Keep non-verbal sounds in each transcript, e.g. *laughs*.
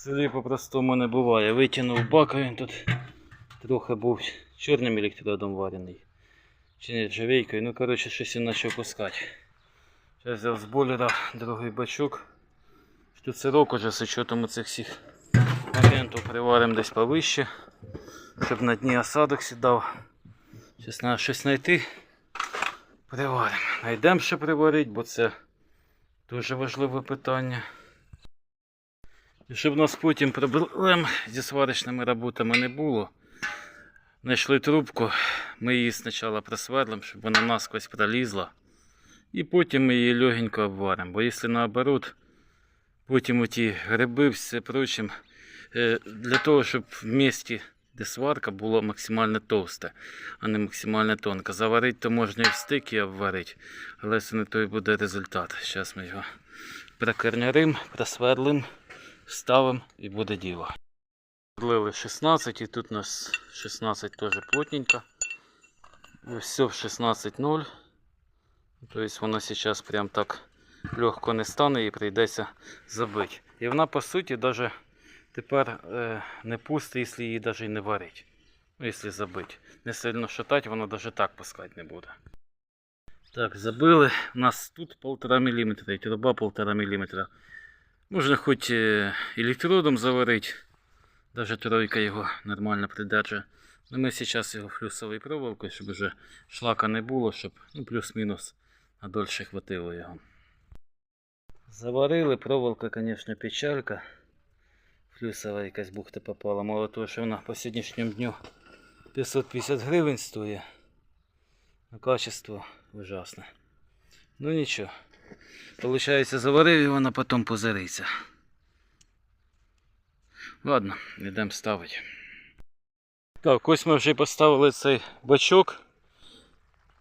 селі по-простому не буває. Витягнув бак, він тут трохи був чорним електродом варений. Чи не ржавейкою. Ну, коротше, щось він почав пускати. Зараз взяв з бойлера другий бачок. Тут сирок уже з учетом цих всіх моментів приваримо десь повище, щоб на дні осадок сідав. Зараз треба щось знайти. Приваримо. Найдемо що приварити, бо це дуже важливе питання. Щоб у нас потім проблем зі сварочними роботами не було. Знайшли трубку, ми її спочатку просверлимо, щоб вона насквозь пролізла. І потім ми її легенько обваримо. Бо якщо наоборот, потім оті гриби, все прочим, е, для того, щоб в місті, де сварка, було максимально товсте, а не максимально тонко. Заварити то можна і в стик обварити, але це не той буде результат. Зараз ми його прокорнярим, просверлим, ставимо і буде діло. Влили 16 і тут у нас 16 теж плотненько. І все в 16.0. Тобто вона зараз прям так легко не стане і прийдеться забити. І вона по суті даже тепер е, не пусте, якщо її навіть не варить. Ну, якщо забити. Не сильно шатати, воно навіть так пускати не буде. Так, забили. У нас тут 1,5 мм, і труба 1,5 мм. Можна хоч е, електродом заварити. Даже тройка його нормально придержує. Ну, ми зараз його флюсовою проволокою, щоб вже шлака не було, щоб ну, плюс-мінус надольше хватило його. Заварили, проволока, звісно, печалька. Флюсова якась бухта попала. Мало того, що вона по сьогоднішньому дню 550 гривень стоїть. А качество ужасне. Ну нічого. Получається, заварив і вона потім позариться. Ладно, йдемо ставити. Так, ось ми вже поставили цей бачок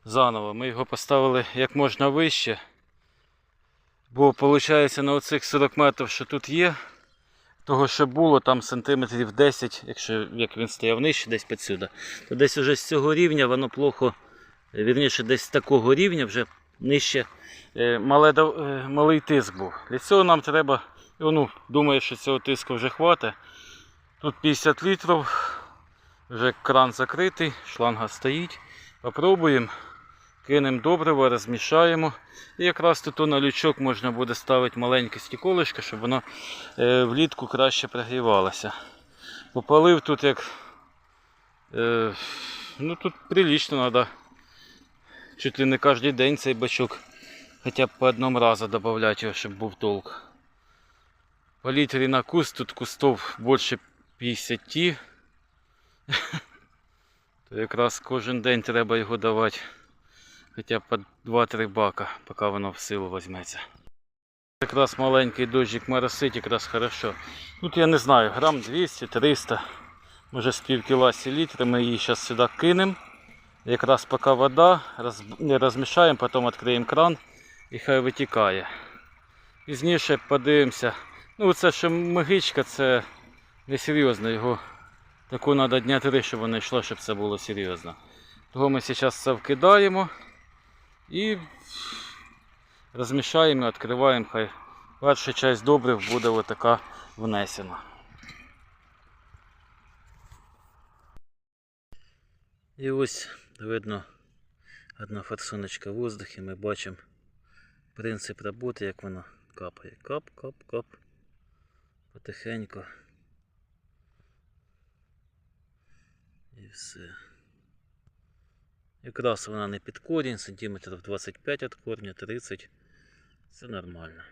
заново. Ми його поставили як можна вище. Бо виходить на оцих 40 метрів, що тут є, того що було там сантиметрів 10, якщо як він стояв нижче, десь підсюди, то десь уже з цього рівня воно плохо, вірніше, десь з такого рівня вже нижче е, мале, е, малий тиск був. Для цього нам треба, ну, думаю, що цього тиску вже хватить. Тут 50 літрів, вже кран закритий, шланга стоїть. Попробуємо, кинемо добриво, розмішаємо. І якраз тут на лючок можна буде ставити маленьке стіколишко, щоб воно е, влітку краще прогрівалося. Попалив тут як. Ну тут прилично треба. Чуть ли не кожен день цей бачок. Хоча б по одному разу додати його, щоб був толк. По літрі на куст, тут кустов більше 50. *laughs* То якраз кожен день треба його давати. Хоча б по 2-3 бака, поки воно в силу візьметься. Якраз маленький дощик моросить, якраз хорошо. Тут я не знаю, грам 200-300, може з пів кіла селітри. Ми її зараз сюди кинемо. Якраз поки вода, роз... розмішаємо, потім відкриємо кран і хай витікає. Пізніше подивимося. Ну це що мигичка, це несерйозно. Його таку треба дня три, щоб воно йшло, щоб це було серйозно. Того ми зараз це вкидаємо і розмішаємо, відкриваємо, хай перша часть добрив буде отака внесена. І ось видно одна форсуночка в воздухі, ми бачимо принцип роботи, як воно капає. Кап, кап, кап. Потихеньку. І все. Якраз вона не під корінь, сантиметрів 25 від корня, 30. Це нормально.